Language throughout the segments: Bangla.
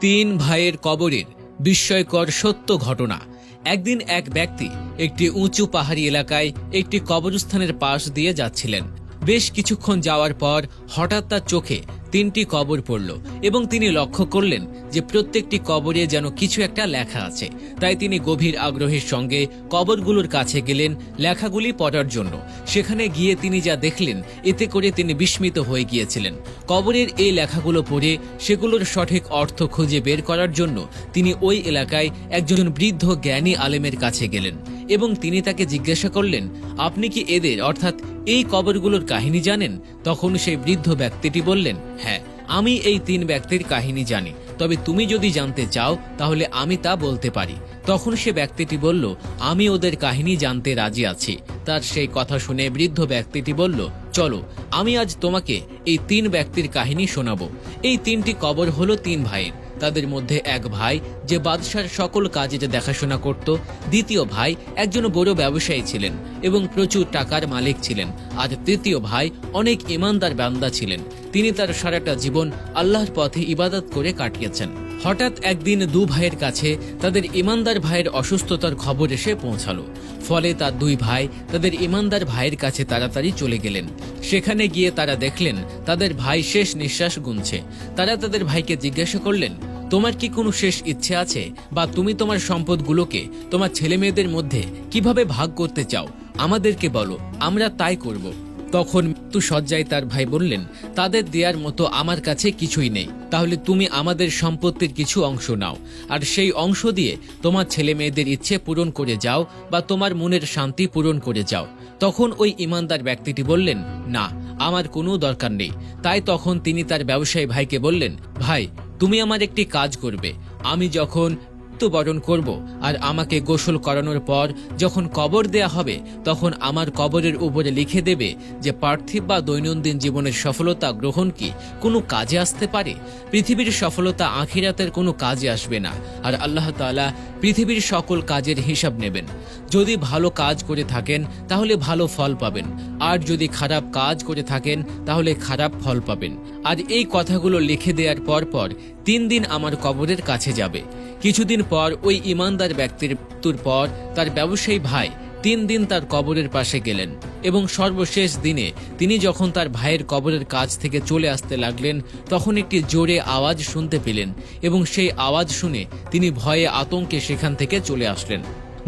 তিন ভাইয়ের কবরের বিস্ময়কর সত্য ঘটনা। একদিন এক ব্যক্তি একটি উঁচু পাহাড়ি এলাকায় একটি কবরস্থানের পাশ দিয়ে যাচ্ছিলেন। বেশ কিছুক্ষণ যাওয়ার পর হঠাৎ তার চোখে তিনটি কবর পড়ল এবং তিনি লক্ষ্য করলেন যে প্রত্যেকটি কবরে যেন কিছু একটা লেখা আছে। তাই তিনি গভীর আগ্রহের সঙ্গে কবরগুলোর কাছে গেলেন লেখাগুলি পড়ার জন্য। সেখানে গিয়ে তিনি যা দেখলেন, এতে করে তিনি বিস্মিত হয়ে গিয়েছিলেন। কবরের এই লেখাগুলো পড়ে সেগুলোর সঠিক অর্থ খুঁজে বের করার জন্য তিনি ওই এলাকায় একজন বৃদ্ধ জ্ঞানী আলেমের কাছে গেলেন। এবং তিনি তাকে জিজ্ঞাসা করলেন, আপনি কি এদের, অর্থাৎ এই কবরগুলোর কাহিনী জানেন? তখন সেই বৃদ্ধ ব্যক্তিটি বললেন হ্যাঁ আমি এই তিন ব্যক্তির কাহিনী জানি, তবে তুমি যদি জানতে চাও, তাহলে আমি তা বলতে পারি। তখন সে ব্যক্তিটি বলল, আমি ওদের কাহিনী জানতে রাজি আছি। তার সেই কথা শুনে বৃদ্ধ ব্যক্তিটি বলল, চলো, আমি আজ তোমাকে এই তিন ব্যক্তির কাহিনী শোনাবো। এই তিনটি কবর হলো তিন ভাইয়ের। তাদের মধ্যে এক ভাই যে বাদশার সকল কাজে যে দেখাশোনা করত, দ্বিতীয় ভাই একজন বড় ব্যবসায়ী ছিলেন এবং প্রচুর টাকার মালিক ছিলেন। আর তৃতীয় ভাই অনেক ইমানদার বান্দা ছিলেন। তিনি তার সারাটা জীবন আল্লাহর পথে ইবাদত করে কাটিয়েছেন। হঠাৎ একদিন দু ভাইয়ের কাছে তাদের ইমানদার ভাইয়ের অসুস্থতার খবর এসে পৌঁছালো। ফলে তার দুই ভাই তাদের ইমানদার ভাইয়ের কাছে তাড়াতাড়ি চলে গেলেন। সেখানে গিয়ে তারা দেখলেন তাদের ভাই শেষ নিঃশ্বাস গুনছে। তারা তাদের ভাইকে জিজ্ঞাসা করলেন, তোমার কি কোনো শেষ ইচ্ছে আছে? বা তুমি তোমার সম্পদগুলোকে তোমার ছেলে মেয়েদের মধ্যে কীভাবে ভাগ করতে চাও? আমাদেরকে বলো, আমরা তাই করব। তখন মৃত্যু সজ্জায় তার ভাই বললেন, তাদের দেওয়ার মতো আমার কাছে কিছুই নেই। তাহলে তুমি আমাদের সম্পত্তির কিছু অংশ নাও। আর সেই অংশ দিয়ে তোমার ছেলে মেয়েদের ইচ্ছে পূরণ করে যাও বা তোমার মনের শান্তি পূরণ করে যাও। তখন ওই ইমানদার ব্যক্তিটি বললেন, না, আমার কোনো দরকার নেই। তাই তখন তিনি তার ব্যবসায়ী ভাইকে বললেন, ভাই, তুমি আমার একটি কাজ করবে। আমি যখন মৃত্যুবরণ করব আর আমাকে গোসল করানোর পর যখন কবর দেয়া হবে, তখন আমার কবরের উপরে লিখে দেবে যে পার্থিব বা দৈনন্দিন জীবনের সফলতা গ্রহণ কি? কোনো কাজে আসতে পারে? পৃথিবীর সফলতা আখিরাতের কোনো কাজে আসবে না। আর আল্লাহ তাআলা পৃথিবীর সকল কাজের হিসাব নেবেন। যদি ভালো কাজ করে থাকেন, তাহলে ভালো ফল পাবেন। আর যদি খারাপ কাজ করে থাকেন, তাহলে খারাপ ফল পাবেন। আর এই কথাগুলো লিখে দেওয়ার পর পর তিন দিন আমার কবরের কাছে যাবে। কিছুদিন পর ওই ইমানদার ব্যক্তির মৃত্যুর পর তার ব্যবসায়ী ভাই তিন দিন তার কবরের পাশে গেলেন এবং সর্বশেষ দিনে তিনি যখন তার ভাইয়ের কবরের কাছ থেকে চলে আসতে লাগলেন, তখন একটি জোরে আওয়াজ শুনতে পেলেন এবং সেই আওয়াজ শুনে তিনি ভয়ে আতঙ্কে সেখান থেকে চলে আসলেন।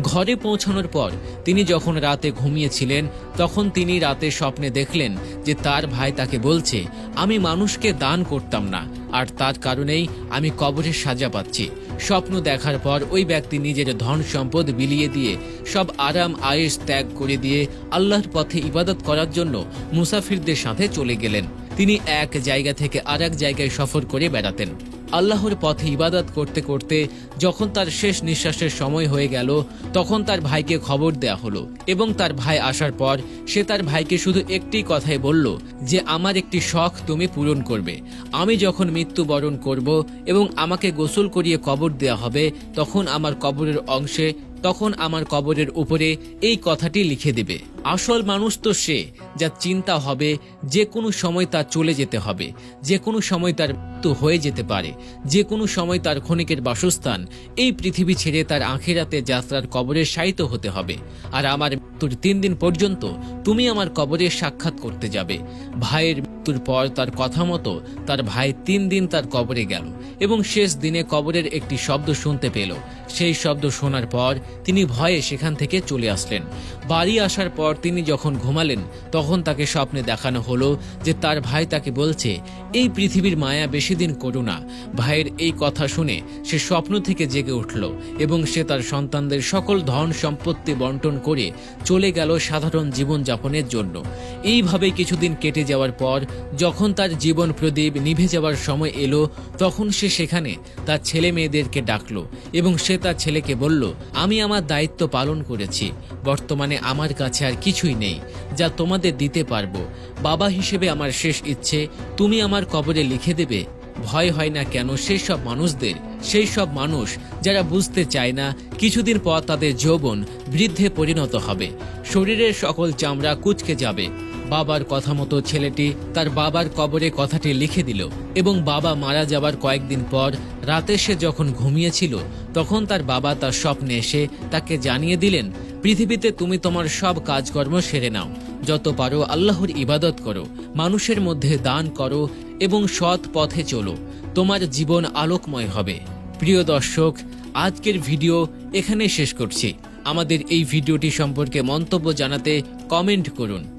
ঘরে পৌঁছানোর পর তিনি যখন রাতে ঘুমিয়েছিলেন, তখন তিনি রাতে স্বপ্নে দেখলেন যে তার ভাই তাকে বলছে, আমি মানুষকে দান করতাম না, আর তার কারণেই আমি কবরের সাজা পাচ্ছি। স্বপ্ন দেখার পর ওই ব্যক্তি নিজের ধন সম্পদ বিলিয়ে দিয়ে সব আরাম আয়েস ত্যাগ করে দিয়ে আল্লাহর পথে ইবাদত করার জন্য মুসাফিরদের সাথে চলে গেলেন। তিনি এক জায়গা থেকে আর জায়গায় সফর করে বেড়াতেন। আল্লাহর পথে ইবাদত করতে করতে যখন তার শেষ নিঃশ্বাসের সময় হয়ে গেল, তখন তার ভাইকে খবর দেয়া হলো এবং তার ভাই আসার পর সে তার ভাইকে শুধু একটি কথাই বলল যে, আমার একটি শখ তুমি পূরণ করবে। আমি যখন মৃত্যুবরণ করব এবং আমাকে গোসল করিয়ে কবর দেয়া হবে, তখন আমার কবরের অংশে তখন আমার কবরের উপরে এই কথাটি লিখে দেবে, আসল মানুষ তো সে যা চিন্তা হবে, যে কোনো সময় তার চলে যেতে হবে, যে কোনো সময় তার মৃত্যু হয়ে যেতে পারে, যে কোনো সময় তার ক্ষণিকের বাসস্থান, এই পৃথিবী ছেড়ে তার আখেরাতে যাত্রার কবরে শায়িত হতে হবে, আর আমার মৃত্যুর তিন দিন পর্যন্ত তুমি আমার কবরে সাক্ষাৎ করতে যাবে। ভাইয়ের মৃত্যুর পর তার কথা মতো তার ভাই তিন দিন তার কবরে গেল এবং শেষ দিনে কবরের একটি শব্দ শুনতে পেল। সেই শব্দ শোনার পর তিনি ভয়ে সেখান থেকে চলে আসলেন। বাড়ি আসার পর তিনি যখন ঘুমালেন, তখন তাকে স্বপ্নে দেখানো হলো যে তার ভাই তাকে বলছে, এই পৃথিবীর মায়া বেশি দিন করো না। ভাইয়ের এই কথা শুনে সে স্বপ্ন থেকে জেগে উঠল এবং সে তার সন্তানদের সকল ধন সম্পত্তি বন্টন করে চলে গেল সাধারণ জীবন যাপনের জন্য। এইভাবে কিছুদিন কেটে যাওয়ার পর, যখন তার জীবন প্রদীপ নিভে যাওয়ার সময় এলো, তখন সে সেখানে তার ছেলে মেয়েদেরকে ডাকলো এবং সে তার ছেলেকে বলল, আমি আমার দায়িত্ব পালন করেছি। বর্তমানে আমার কাছে আর কিছুই নেই, যা তোমাদের দিতে পারব। বাবা হিসেবে আমার শেষ ইচ্ছে, তুমি আমার কবরে লিখে দেবে ভয় হয় না কেন? সেই সব মানুষদের, সেই সব মানুষ যারা বুঝতে চায় না, কিছুদিন পর তাদের যৌবন বৃদ্ধে পরিণত হবে। শরীরের সকল চামড়া কুচকে যাবে। বাবার কথা মতো ছেলেটি তার বাবার কবরে কথাটি লিখে দিল এবং বাবা মারা যাবার কয়েকদিন পর রাতে সে যখন ঘুমিয়েছিল, তখন তার বাবা তার স্বপ্নে এসে তাকে জানিয়ে দিলেন, পৃথিবীতে তুমি তোমার সব কাজকর্ম সেরে নাও। যত পারো আল্লাহর ইবাদত করো, মানুষের মধ্যে দান করো এবং সৎ পথে চলো। তোমার জীবন আলোকময় হবে। প্রিয় দর্শক, আজকের ভিডিও এখানে শেষ করছি। আমাদের এই ভিডিওটি সম্পর্কে মন্তব্য জানাতে কমেন্ট করুন।